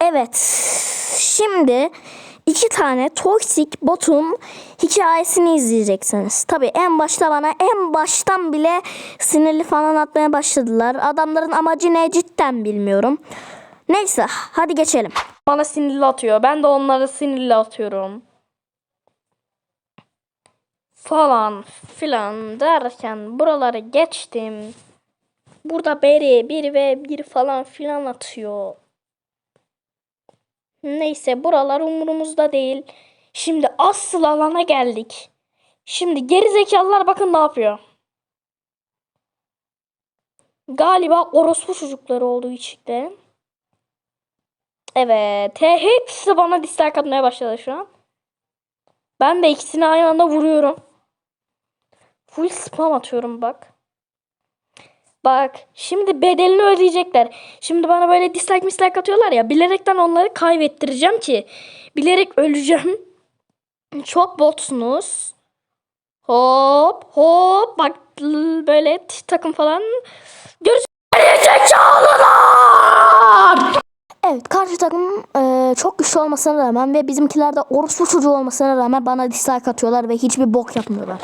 Evet. Şimdi iki tane toksik botun hikayesini izleyeceksiniz. Tabii en başta bana en baştan bile sinirli falan atmaya başladılar. Adamların amacı ne cidden bilmiyorum. Neyse hadi geçelim. Bana sinirli atıyor. Ben de onlara sinirli atıyorum. Falan filan derken buraları geçtim. Burada beri 1 ve 1 falan filan atıyor. Neyse buralar umurumuzda değil. Şimdi asıl alana geldik. Şimdi geri zekalılar bakın ne yapıyor. Galiba orospu çocukları olduğu için de. Evet. He, hepsi bana dislike atmaya başladı şu an. Ben de ikisini aynı anda vuruyorum. Full spam atıyorum bak. Bak şimdi bedelini ödeyecekler. Şimdi bana böyle dislike mislike atıyorlar ya. Bilerekten onları kaybettireceğim ki. Bilerek öleceğim. Çok botsunuz. Hop hop. Bak böyle takım falan. Görüşürüz. Evet karşı takım e, çok güçlü olmasına rağmen ve bizimkiler de orospu çocuğu olmasına rağmen bana dislike atıyorlar ve hiçbir bok yapmıyorlar.